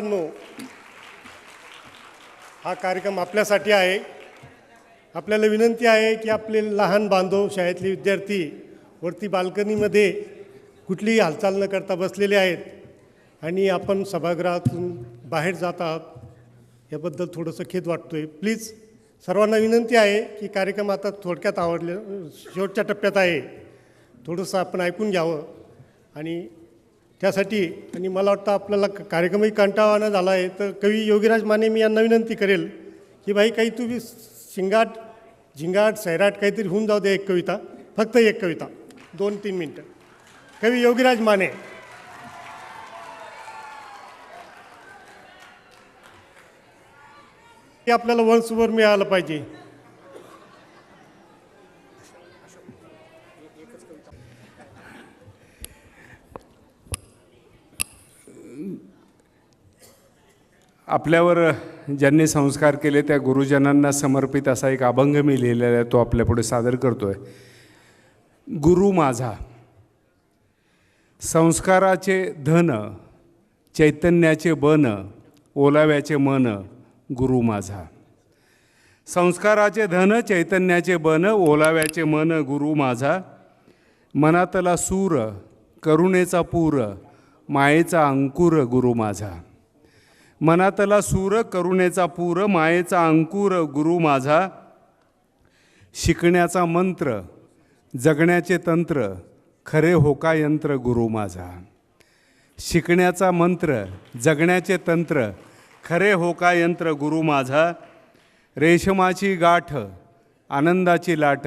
मित्रांनो हा कार्यक्रम आपल्यासाठी आहे. आपल्याला विनंती आहे की आपले लहान बांधव शाळेतले विद्यार्थी वरती बाल्कनीमध्ये कुठलीही हालचाल न करता बसलेले आहेत आणि आपण सभागृहातून बाहेर जात आहात याबद्दल थोडंसं खेद वाटतो आहे प्लीज सर्वांना विनंती आहे की कार्यक्रम आता थोडक्यात आवडले शेवटच्या टप्प्यात आहे. थोडंसं आपण ऐकून घ्यावं आणि त्यासाठी आणि मला वाटतं आपल्याला कार्यक्रमही कंटाळवाना झाला आहे तर कवी योगीराज माने मी यांना विनंती करेल की भाई काही तुम्ही शिंगाट झिंगाट सैराट काहीतरी होऊन जाऊ दे एक कविता. फक्त एक कविता. दोन तीन मिनटं. कवी योगीराज माने. आपल्याला वंशभर मिळालं पाहिजे. आपल्यावर ज्यांनी संस्कार केले त्या गुरुजनांना समर्पित असा एक अभंग मी लिहिलेला आहे तो आपल्यापुढे सादर करतो आहे गुरु माझा संस्काराचे धन चैतन्याचे बन ओलाव्याचे मन गुरु माझा. संस्काराचे धन चैतन्याचे बन ओलाव्याचे मन गुरु माझा. मनातला सूर करुणेचा पूर मायेचा अंकुर गुरु माझा. मनातला सूर करुणेचा पूर मायेचा अंकुर गुरु माझा. शिकण्याचा मंत्र जगण्याचे तंत्र खरे होका यंत्र गुरु माझा. शिकण्याचा मंत्र जगण्याचे तंत्र खरे होका यंत्र गुरु माझा. रेशमाची गाठ आनंदाची लाट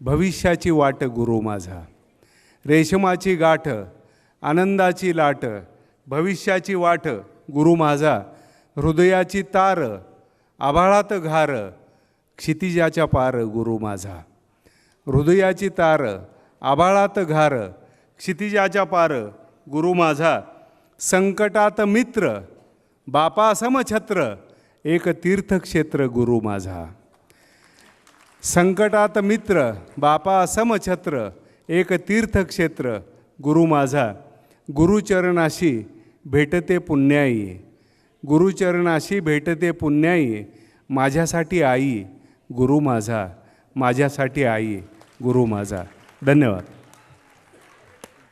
भविष्याची वाट गुरु माझा. रेशमाची गाठ आनंदाची लाट भविष्याची वाट गुरु माझा हृदयाची तार आभाळात घार क्षितिजाच्या पार गुरु माझा. हृदयाची तार आभाळात घार क्षितिजाच्या पार गुरु माझा. संकटात मित्र बापा समछत्र एक तीर्थक्षेत्र गुरु माझा. संकटात मित्र बापा समछत्र एक तीर्थक्षेत्र गुरु माझा. गुरुचरणाशी भेटते पुण्याई. गुरुचरणाशी भेटते पुण्याई. माझ्यासाठी आई गुरु माझा. माझ्यासाठी आई गुरु माझा. धन्यवाद.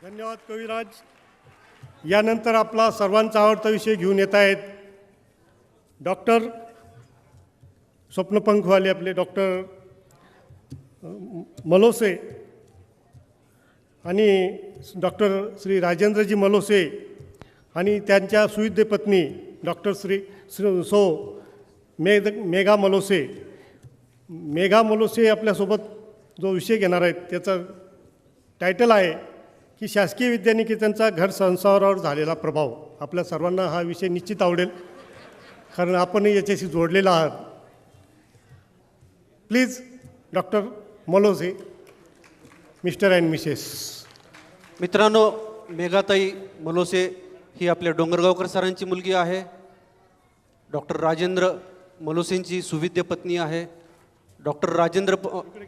धन्यवाद कविराज. यानंतर आपला सर्वांचा आवडता विषय घेऊन येत आहेत डॉक्टर स्वप्नपंखवाले आपले डॉक्टर मलोसे आणि डॉक्टर श्री राजेंद्रजी मलोसे. आणि त्यांच्या सुविद्य पत्नी डॉक्टर श्री श्री सो मेघ मेघा मलोसे. मेघा मलोसे आपल्यासोबत जो विषय घेणार आहेत त्याचं टायटल आहे की शासकीय विद्यानिकेतनचा घर संसारावर झालेला प्रभाव. आपल्या सर्वांना हा विषय निश्चित आवडेल कारण आपणही याच्याशी जोडलेला आहात. Please doctor Malose mister and missus. मित्रांनो मेघाताई मलोसे ही आपल्या डोंगरगावकर सरांची मुलगी आहे. डॉक्टर राजेंद्र मलोसेंची सुविद्य पत्नी आहे. डॉक्टर राजेंद्र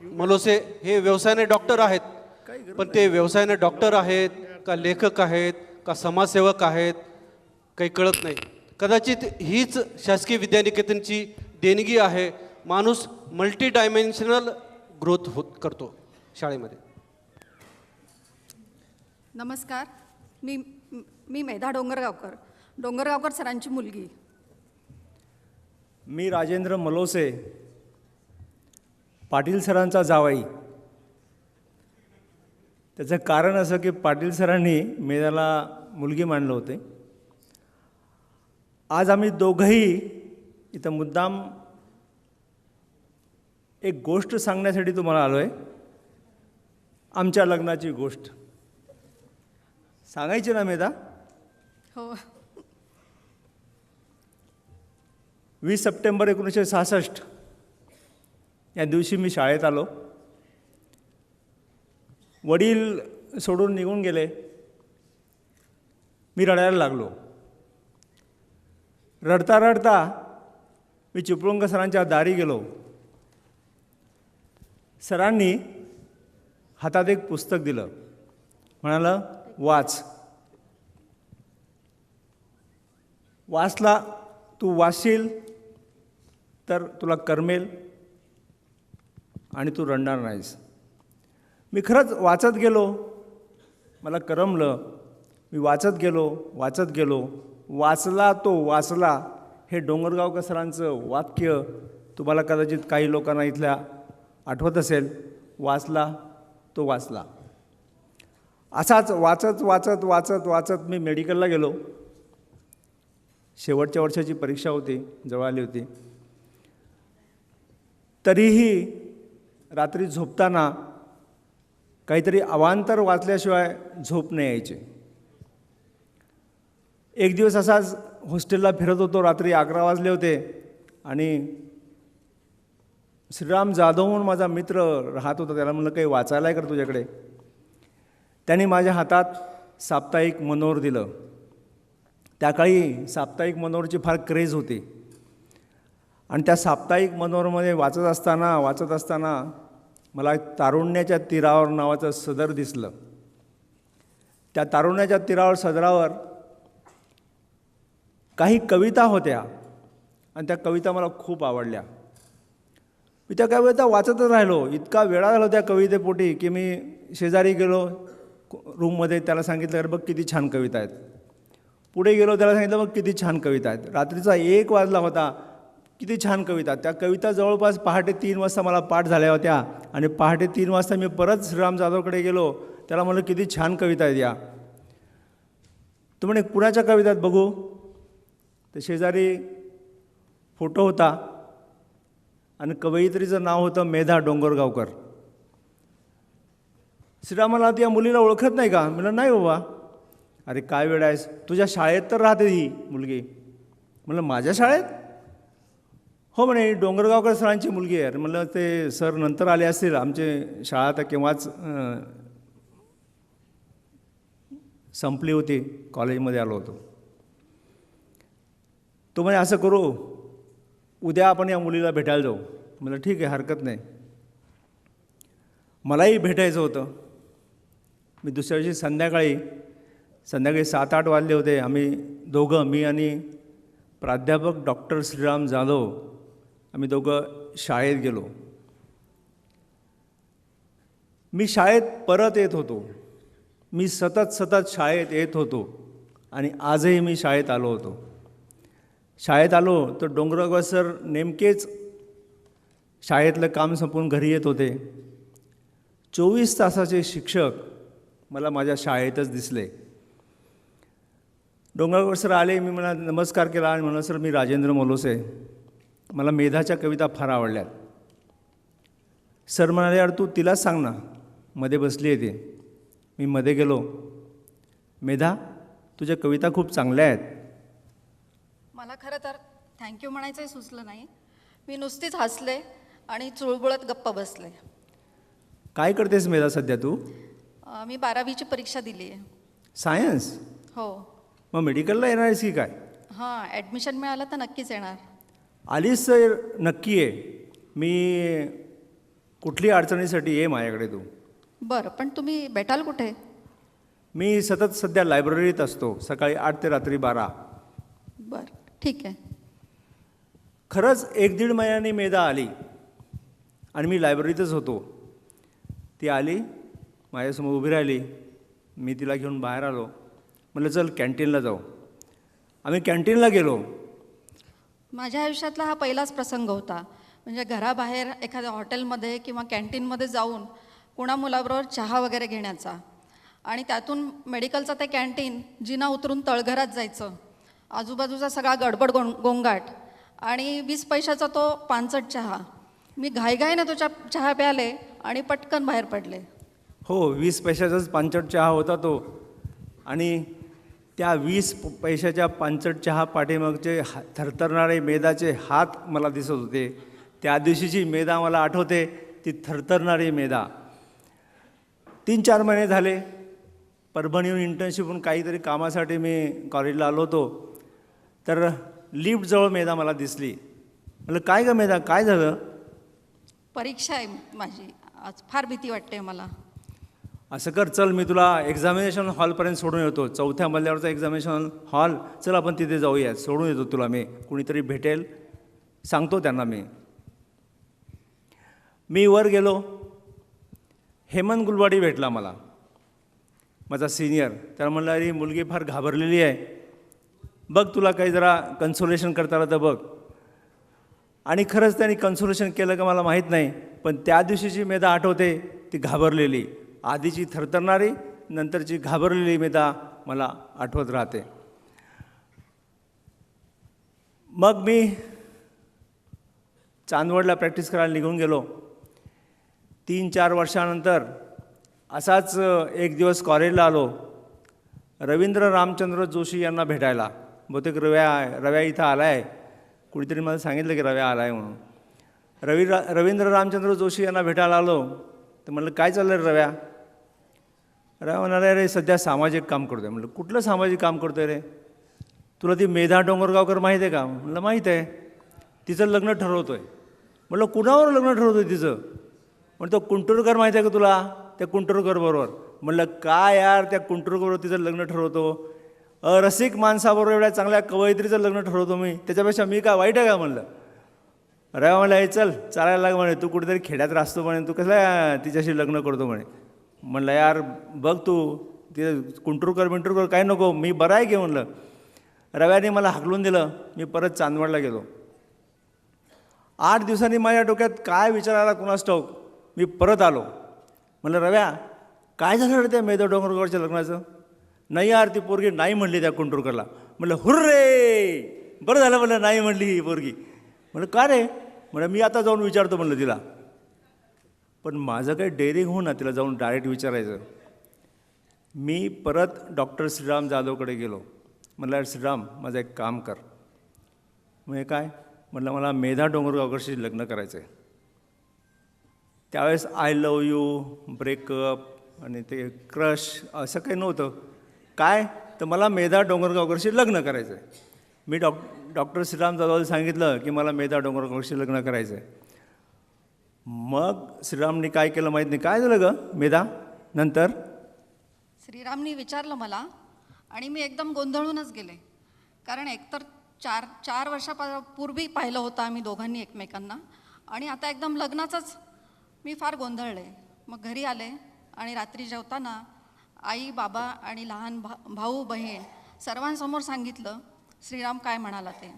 मलोसे हे व्यवसायाने डॉक्टर आहेत. पण ते व्यवसायाने डॉक्टर आहेत का लेखक आहेत का समाजसेवक आहेत काही कळत नाही. कदाचित हीच शासकीय विद्यानिकेतनची देणगी आहे. माणूस मल्टी डायमेन्शनल ग्रोथ होत करतो शाळेमध्ये. नमस्कार. मी मी मेधा डोंगरगावकर. डोंगरगावकर सरांची मुलगी. मी राजेंद्र मलोसे पाटील सरांचा जावाई. त्याचं कारण असं की पाटील सरांनी मेधाला मुलगी मांडलं होते. आज आम्ही दोघंही इथं मुद्दाम एक गोष्ट सांगण्यासाठी तुम्हाला आलो आहे आमच्या लग्नाची गोष्ट. सांगायची ना मेधा? हो. वीस सप्टेंबर एकोणीसशे सहासष्ट. या दिवशी मी शाळेत आलो. वडील सोडून निघून गेले. मी रडायला लागलो. रडता रडता मी चिपळुंग सरांच्या दारी गेलो. सरांनी हातात एक पुस्तक दिलं. म्हणालं वाच. वाचला तू वाचशील तर तुला करमेल आणि तू रडणार नाहीस. मी खरंच वाचत गेलो. मला करमलं. मी वाचत गेलो वाचत गेलो. वाचला तो वाचला. हे डोंगरगावकर सरांचं वाक्य तुम्हाला कदाचित काही लोकांना इथल्या आठवत असेल. वाचला तो वाचला. असाच वाचत वाचत वाचत वाचत मी मेडिकलला गेलो. शेवटच्या वर्षाची परीक्षा होती जवळ आली होती. तरीही रात्री झोपताना काहीतरी अवांतर वाचल्याशिवाय झोप नाही यायची. एक दिवस असाच हॉस्टेलला फिरत होतो रात्री अकरा वाजले होते आणि श्रीराम जाधव म्हणून माझा मित्र राहत होता त्याला म्हणलं काही वाचायला आहे का तुझ्याकडे? त्यांनी माझ्या हातात साप्ताहिक मनोहर दिलं. त्या काळी साप्ताहिक मनोहरची फार क्रेज होती. आणि त्या साप्ताहिक मनोहरमध्ये वाचत असताना वाचत असताना मला तारुण्याच्या तीरावर नावाचं सदर दिसलं. त्या तारुण्याच्या तीरावर सदरावर काही कविता होत्या आणि त्या कविता मला खूप आवडल्या. मी त्या कविता वाचतच राहिलो. इतका वेळा झाला त्या कवितेपोटी की मी शेजारी गेलो रूममध्ये त्याला सांगितलं अरे बघ किती छान कविता आहेत. पुढे गेलो त्याला सांगितलं मग किती छान कविता आहेत. रात्रीचा एक वाजला होता. किती छान कविता. त्या कविता जवळपास पहाटे तीन वाजता मला पाठ झाल्या होत्या. आणि पहाटे तीन वाजता मी परत श्रीराम जाधवकडे गेलो. त्याला म्हणलं किती छान कविता आहेत या. तो म्हणे कुणाच्या कवितात बघू? तर शेजारी फोटो होता. आणि कवयित्रीचं नाव होतं मेधा डोंगरगावकर. श्रीरामाला त्या मुलीला ओळखत नाही का? म्हणलं नाही बाबा. अरे काय वेळ आहेस? तुझ्या शाळेत तर राहते ही मुलगी. म्हणलं माझ्या शाळेत? हो म्हणे डोंगरगावकर सरांची मुलगी आहे. म्हणलं ते सर नंतर आले असतील. आमचे शाळा तर केव्हाच संपली होती. कॉलेजमध्ये आलो होतो. तो म्हणे असं करू उद्या आपण या मुलीला भेटायला जाऊ. म्हटलं ठीक आहे हरकत नाही. मलाही भेटायचं होतं. मी दुसऱ्या दिवशी संध्याकाळी संध्याकाळी सात आठ वाजले होते. आम्ही दोघं मी आणि प्राध्यापक डॉक्टर श्रीराम जाधव आम्ही दोघं शाळेत गेलो. मी शाळेत परत येत होतो. मी सतत सतत शाळेत येत होतो आणि आजही मी शाळेत आलो होतो. शाळेत आलो तर डोंगरगाव सर नेमकेच शाळेतलं काम संपवून घरी येत होते. चोवीस तासाचे शिक्षक मला माझ्या शाळेतच दिसले. डोंगरगाव सर आले मी म्हणा नमस्कार केला. आणि म्हणलं सर मी राजेंद्र मोलोसे. मला मेधाच्या कविता फार आवडल्यात. सर म्हणाले यार तू तिलाच सांग ना मध्ये बसली आहे ती. मी मध्ये गेलो. मेधा तुझ्या कविता खूप चांगल्या आहेत. मला खरं तर थँक थँक्यू म्हणायचंही सुचलं नाही. मी नुसतीच हसले आणि चुळबुळत गप्प बसले. काय करतेस मेधा सध्या तू? मी बारावीची परीक्षा दिली आहे सायन्स? हो. मग मेडिकलला येणार आहेस की काय? हां ॲडमिशन मिळालं तर नक्कीच येणार. आलीस तर नक्की आहे मी कुठली अडचणीसाठी ये माझ्याकडे तू? बरं पण तुम्ही भेटाल कुठे? मी सतत सध्या लायब्ररीत असतो सकाळी आठ ते रात्री बारा. बरं ठीक आहे. खरंच एक दीड महिन्यानी मेधा आली आणि मी लायब्ररीतच होतो. ती आली माझ्यासमोर उभी राहिली. मी तिला घेऊन बाहेर आलो. म्हटलं चल कॅन्टीनला जाऊ. आम्ही कॅन्टीनला गेलो. माझ्या आयुष्यातला हा पहिलाच प्रसंग होता. म्हणजे घराबाहेर एखाद्या हॉटेलमध्ये किंवा कॅन्टीनमध्ये जाऊन कुणा मुलाबरोबर चहा वगैरे घेण्याचा. आणि त्यातून मेडिकलचं ते कॅन्टीन जिना उतरून तळघरात जायचं. आजूबाजूचा सगळा गडबड गों गोंगाट. आणि वीस पैशाचा तो पानचट चहा. मी घाईघाईने तो चा चहा प्याले आणि पटकन बाहेर पडले. हो वीस पैशाचाच पांचट चहा होता तो. आणि त्या वीस प- पैशाच्या पांचट चहा पाठीमागचे हा थरथरणारे मेदाचे हात मला दिसत होते. त्या दिवशीची मेदा मला आठवते ती थरथरणारी मेदा तीन चार महिने झाले परभणीहून इंटर्नशिपहून काहीतरी कामासाठी मी कॉलेजला आलो होतो. तर लिफ्टजवळ मेदा मला दिसली. म्हटलं काय गं मेदा काय झालं? परीक्षा आहे माझी. आज फार भीती वाटते मला. असं कर चल मी तुला एक्झामिनेशन हॉलपर्यंत सोडून येतो. चौथ्या मजल्यावरचा एक्झामिनेशन हॉल चल आपण तिथे जाऊया. सोडून येतो तुला मी. कुणीतरी भेटेल. सांगतो त्यांना मी. मी वर गेलो. हेमंत गुलवाडी भेटला मला. माझा सिनियर त्याला म्हणलं अरे मुलगी फार घाबरलेली आहे. बघ तुला काही जरा कन्सोलेशन करता आलं तर बघ. आणि खरंच त्यांनी कन्सोलेशन केलं का मला माहीत नाही पण त्या दिवशीची मेधा आठवते ती घाबरलेली. आधीची थरथरणारी नंतरची घाबरलेली मेधा मला आठवत राहते. मग मी चांदवडला प्रॅक्टिस करायला निघून गेलो. तीन चार वर्षानंतर असाच एक दिवस कॉलेजला आलो. रवींद्र रामचंद्र जोशी यांना भेटायला. बहुतेक रव्या रव्या इथं आला आहे कुणीतरी मला सांगितलं की रव्या आला आहे म्हणून. रवी रा रवींद्र रामचंद्र जोशी यांना भेटायला आलो. तर म्हणलं काय चाललं रव्या? रव्या म्हणाले रे सध्या सामाजिक काम करतो आहे म्हणलं कुठलं सामाजिक काम करतो आहे रे? तुला ती मेधा डोंगरगावकर माहीत आहे का? म्हणलं माहीत आहे. तिचं लग्न ठरवतो आहे म्हणलं कुणावर लग्न ठरवतो आहे तिचं म्हणतो कुंटुरकर माहीत आहे का तुला? त्या कुंटुरकर बरोबर. म्हणलं काय यार त्या कुंटुरकरबरोबर तिचं लग्न ठरवतो? रसिक माणसाबरोबर एवढ्या चांगल्या कवयित्रीचं लग्न ठरवतो मी. त्याच्यापेक्षा मी काय वाईट आहे का? म्हणलं. अरे म्हणलं हे चल चालायला लाग म्हणे. तू कुठेतरी खेड्यात राहतो म्हणे. तू कसं तिच्याशी लग्न करतो म्हणे. म्हणलं यार बघ तू ते कुंटूरकर बिंटुरकर काय नको मी बरं आहे की म्हणलं रव्याने मला हाकलून दिलं मी परत चांदवडला गेलो. आठ दिवसांनी माझ्या डोक्यात काय विचार आला कुणास ठाऊक मी परत आलो. म्हणलं रव्या काय झालं रे त्या मेधव डोंगरकरच्या लग्नाचं? नाही यार ती पोरगी नाही म्हणली त्या कुंटूरकरला. म्हणलं हुर्रे! बरं झालं म्हणलं नाही म्हणली ही पोरगी. म्हणलं का रे? म्हणलं मी आता जाऊन विचारतो म्हणलं तिला. पण माझं काही डेअरिंग होऊन ना तिला जाऊन डायरेक्ट विचारायचं. मी परत डॉक्टर श्रीराम जाधवकडे गेलो. म्हटलं श्रीराम माझं एक काम कर. म्हणजे काय? म्हटलं मला मेधा डोंगरगावकरशी लग्न करायचं आहे त्यावेळेस आय लव यू ब्रेकअप आणि ते क्रश असं काही नव्हतं. काय? तर मला मेधा डोंगरगावकरशी लग्न करायचं आहे मी डॉक डॉक्टर श्रीराम जाधवला सांगितलं की मला मेधा डोंगरगावकरशी लग्न करायचं आहे मग श्रीरामने काय केलं माहीत नाही. काय झालं गं मेधा? नंतर? श्रीरामनी विचारलं मला आणि मी एकदम गोंधळूनच गेले. कारण एकतर चार चार वर्षापा पूर्वी पाहिलं होतं आम्ही दोघांनी एकमेकांना आणि आता एकदम लग्नाचंच मी फार गोंधळले. मग घरी आले आणि रात्री जेवताना आई बाबा आणि लहान भा भाऊ बहीण सर्वांसमोर सांगितलं श्रीराम काय म्हणाला ते?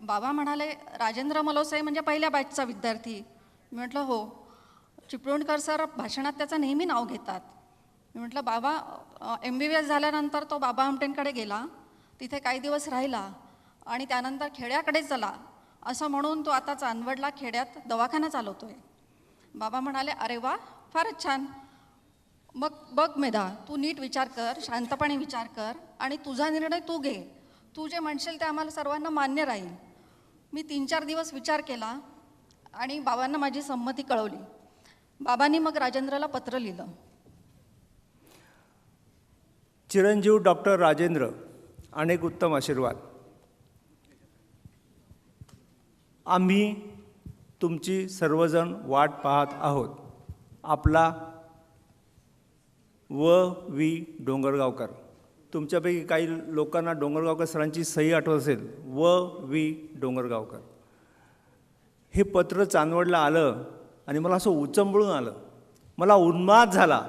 बाबा म्हणाले राजेंद्र मलोसे म्हणजे पहिल्या बॅचचा विद्यार्थी. मी म्हटलं हो. चिपळूणकर सर भाषणात त्याचं नेहमी नाव घेतात. मी म्हटलं बाबा एम बी बी एस झाल्यानंतर तो बाबा आमटेंकडे गेला तिथे काही दिवस राहिला आणि त्यानंतर खेड्याकडे चला असं म्हणून तो आता चांदवडला खेड्यात दवाखाना चालवतोय. बाबा म्हणाले अरे वा फारच छान. मग बघ मेधा तू नीट विचार कर शांतपणे विचार कर आणि तुझा निर्णय तू घे. तू जे म्हणशील ते आम्हाला सर्वांना मान्य राहील. मी तीन चार दिवस विचार केला आणि बाबांना माझी संमती कळवली. बाबांनी मग राजेंद्रला पत्र लिहिलं. चिरंजीव डॉक्टर राजेंद्र अनेक उत्तम आशीर्वाद. आम्ही तुमची सर्वजण वाट पाहत आहोत. आपला व वी डोंगरगावकर. तुमच्यापैकी काही लोकांना डोंगरगावकर सरांची सही आठवत असेल. व वी डोंगरगावकर. हे पत्र चांदवडला आलं आणि मला असं उचंबळून आलं. मला उन्माद झाला.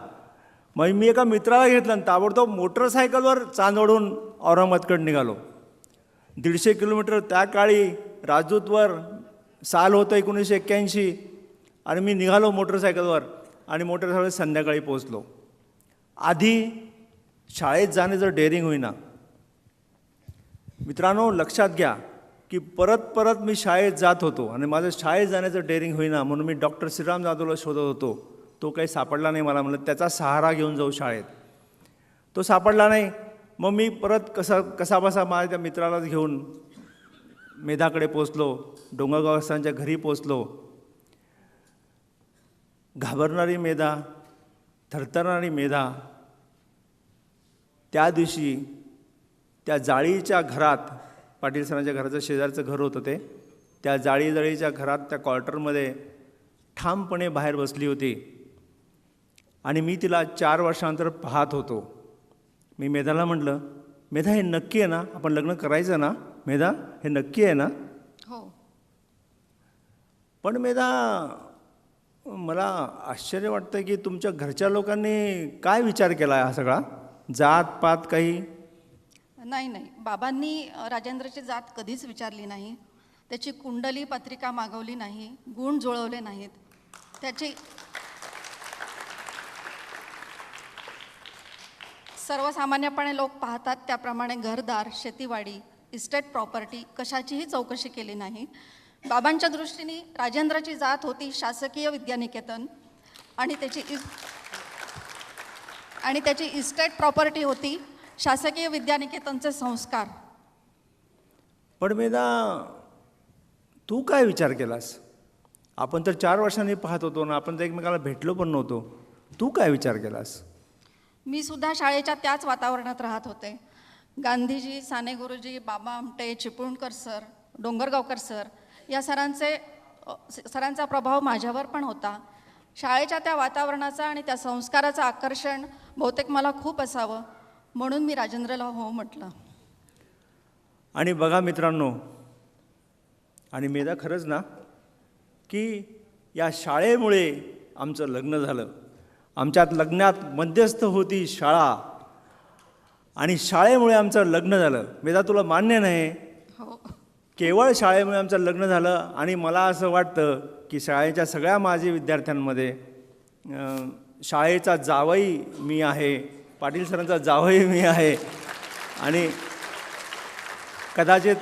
मग मी एका मित्राला घेतलं आणि ताबडतोब मोटरसायकलवर चांदवडून औरंगाबादकडे निघालो. दीडशे किलोमीटर त्या काळी राजदूतवर साल होतं एकोणीसशे एक्क्याऐंशी. आणि मी निघालो मोटरसायकलवर आणि मोटरसायकल संध्याकाळी पोहोचलो. आधी शाळेत जाण्याचं डेअरिंग होईना. मित्रांनो लक्षात घ्या. की परत परत मी शाळेत जात होतो आणि माझं शाळेत जाण्याचं डेअरिंग होईना म्हणून मी डॉक्टर श्रीराम जाधवला शोधत होतो. तो काही सापडला नाही मला म्हणलं त्याचा सहारा घेऊन जाऊ शाळेत. तो सापडला नाही. मग मी परत कसा कसाबसा माझ्या त्या मित्रालाच घेऊन मेधाकडे पोचलो डोंगरगावस्थांच्या घरी पोचलो घाबरणारी मेधा थरथरणारी मेधा त्या दिवशी त्या जाळीच्या घरात पाटील सरांच्या घराचं शेजारचं घर होतं ते. त्या जाळी जाळीच्या घरात त्या क्वार्टरमध्ये ठामपणे बाहेर बसली होती. आणि मी तिला चार वर्षानंतर पाहत होतो. मी मेधाला म्हटलं मेधा हे नक्की आहे ना? आपण लग्न करायचं ना? मेधा हे नक्की आहे ना? हो. पण मेधा मला आश्चर्य वाटतं की तुमच्या घरच्या लोकांनी काय विचार केला आहे हा सगळा? जात पात काही? नाही नाही. बाबांनी राजेंद्रची जात कधीच विचारली नाही. त्याची कुंडली पत्रिका मागवली नाही. गुण जुळवले नाहीत. त्याची सर्वसामान्यपणे लोक पाहतात त्याप्रमाणे घरदार शेतीवाडी इस्टेट प्रॉपर्टी कशाचीही चौकशी केली नाही. बाबांच्या दृष्टीने राजेंद्रची जात होती शासकीय विद्यानिकेतन आणि त्याची इस आणि त्याची इस्टेट प्रॉपर्टी होती शासकीय विद्यानिकेतनचे संस्कार. पण मेधा तू काय विचार केलास? आपण तर चार वर्षांनी पाहत होतो ना आपण तर एकमेकाला भेटलो पण नव्हतो. तू काय विचार केलास? मी सुद्धा शाळेच्या त्याच वातावरणात राहत होते. गांधीजी साने गुरुजी बाबा आमटे चिपळूणकर सर डोंगरगावकर सर या सरांचे सरांचा प्रभाव माझ्यावर पण होता. शाळेच्या त्या वातावरणाचा आणि त्या संस्काराचं आकर्षण बहुतेक मला खूप असावं. म्हणून मी राजेंद्रला हो म्हटलं. आणि बघा मित्रांनो आणि मेधा खरंच ना की या शाळेमुळे आमचं लग्न झालं. आमच्यात लग्नात मध्यस्थ होती शाळा. आणि शाळेमुळे आमचं लग्न झालं. मेधा तुला मान्य नाही? हो. केवळ शाळेमुळे आमचं लग्न झालं आणि मला असं वाटतं की शाळेच्या सगळ्या माझी विद्यार्थ्यांमध्ये शाळेचा जावई मी आहे. पाटील सरांचा जावही मी आहे. आणि कदाचित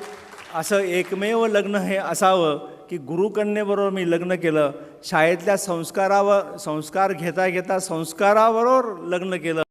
असं एकमेव लग्न हे असावं की गुरुकन्येबरोबर मी लग्न केलं शाळेतल्या संस्कारावर संस्कार घेता घेता संस्काराबरोबर लग्न केलं.